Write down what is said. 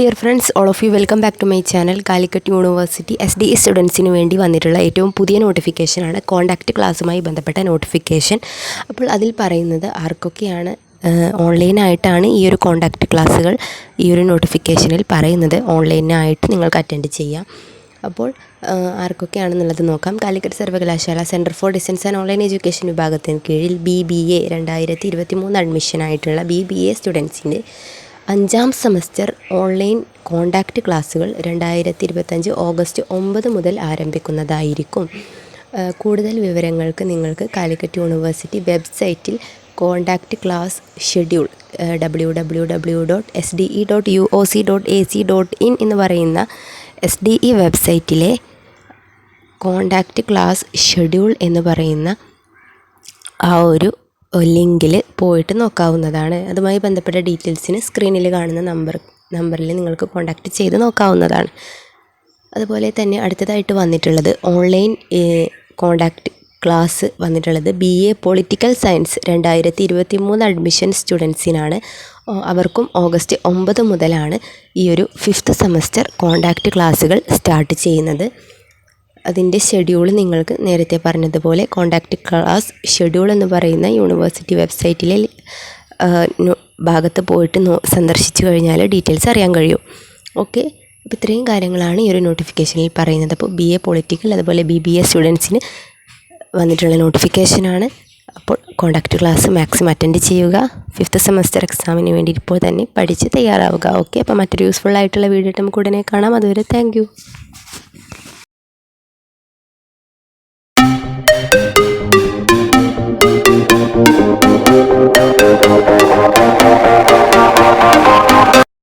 Dear friends all of you welcome back to my channel Calicut university S D സ്റ്റുഡൻസിന് വേണ്ടി വന്നിട്ടുള്ള ഏറ്റവും പുതിയ നോട്ടിഫിക്കേഷനാണ് കോൺടാക്റ്റ് ക്ലാസ്സുമായി ബന്ധപ്പെട്ട നോട്ടിഫിക്കേഷൻ അപ്പോൾ അതിൽ പറയുന്നത് ആർക്കൊക്കെയാണ് ഓൺലൈനായിട്ടാണ് ഈ ഒരു കോൺടാക്റ്റ് ക്ലാസ്സുകൾ ഈ ഒരു നോട്ടിഫിക്കേഷനിൽ പറയുന്നത്. ഓൺലൈനായിട്ട് നിങ്ങൾക്ക് അറ്റൻഡ് ചെയ്യാം. അപ്പോൾ ആർക്കൊക്കെയാണെന്നുള്ളത് നോക്കാം. കാലിക്കറ്റ് സർവകലാശാല centre for distance and online education വിഭാഗത്തിന് കീഴിൽ ബി ബി എ രണ്ടായിരത്തി ഇരുപത്തി മൂന്ന് അഡ്മിഷനായിട്ടുള്ള ബി ബി എ സ്റ്റുഡൻസിന്റെ അഞ്ചാം സെമസ്റ്റർ ഓൺലൈൻ കോണ്ടാക്റ്റ് ക്ലാസ്സുകൾ രണ്ടായിരത്തി ഇരുപത്തഞ്ച് ഓഗസ്റ്റ് ഒമ്പത് മുതൽ ആരംഭിക്കുന്നതായിരിക്കും. കൂടുതൽ വിവരങ്ങൾക്ക് നിങ്ങൾക്ക് കാലിക്കറ്റ് യൂണിവേഴ്സിറ്റി വെബ്സൈറ്റിൽ contact class schedule W W W dot S D E dot U O C dot A C dot in എന്ന് പറയുന്ന എസ് ഡി ഇ വെബ്സൈറ്റിലെ കോണ്ടാക്റ്റ് ക്ലാസ് ഷെഡ്യൂൾ എന്ന് പറയുന്ന ആ ഒരു ലിങ്കിൽ പോയിട്ട് നോക്കാവുന്നതാണ്. അതുമായി ബന്ധപ്പെട്ട ഡീറ്റെയിൽസിന് സ്ക്രീനിൽ കാണുന്ന നമ്പർ നമ്പറിൽ നിങ്ങൾക്ക് കോൺടാക്റ്റ് ചെയ്ത് നോക്കാവുന്നതാണ്. അതുപോലെ തന്നെ അടുത്തതായിട്ട് വന്നിട്ടുള്ളത് ഓൺലൈൻ കോൺടാക്റ്റ് ക്ലാസ് വന്നിട്ടുള്ളത് ബി എ പൊളിറ്റിക്കൽ സയൻസ് രണ്ടായിരത്തി ഇരുപത്തി മൂന്ന് അഡ്മിഷൻ സ്റ്റുഡൻസിനാണ്. അവർക്കും ഓഗസ്റ്റ് ഒമ്പത് മുതലാണ് ഈ ഒരു ഫിഫ്ത്ത് സെമസ്റ്റർ കോൺടാക്റ്റ് ക്ലാസ്സുകൾ സ്റ്റാർട്ട് ചെയ്യുന്നത്. അതിന്റെ ഷെഡ്യൂൾ നിങ്ങൾക്ക് നേരത്തെ പറഞ്ഞതുപോലെ കോണ്ടാക്ട് ക്ലാസ് ഷെഡ്യൂൾ എന്ന് പറയുന്ന യൂണിവേഴ്സിറ്റി വെബ്സൈറ്റിലെ ഭാഗത്ത് പോയിട്ട് സന്ദർശിച്ചു കഴിഞ്ഞാൽ ഡീറ്റെയിൽസ് അറിയാൻ കഴിയും. ഓക്കെ അപ്പോൾ ഇത്രയും കാര്യങ്ങളാണ് ഈ ഒരു നോട്ടിഫിക്കേഷനിൽ പറയുന്നത്. അപ്പോൾ ബി എ പൊളിറ്റിക്കൽ അതുപോലെ ബി ബി എ സ്റ്റുഡൻസിന് വന്നിട്ടുള്ള നോട്ടിഫിക്കേഷനാണ് അപ്പോൾ കോണ്ടാക്ട് ക്ലാസ് മാക്സിമം അറ്റൻഡ് ചെയ്യുക. ഫിഫ്ത്ത് സെമസ്റ്റർ എക്സാമിന് വേണ്ടി ഇപ്പോൾ തന്നെ പഠിച്ച് തയ്യാറാവുക. ഓക്കെ അപ്പോൾ മറ്റൊരു യൂസ്ഫുൾ ആയിട്ടുള്ള വീഡിയോ നമുക്ക് ഉടനെ കാണാം. അതുവരെ താങ്ക്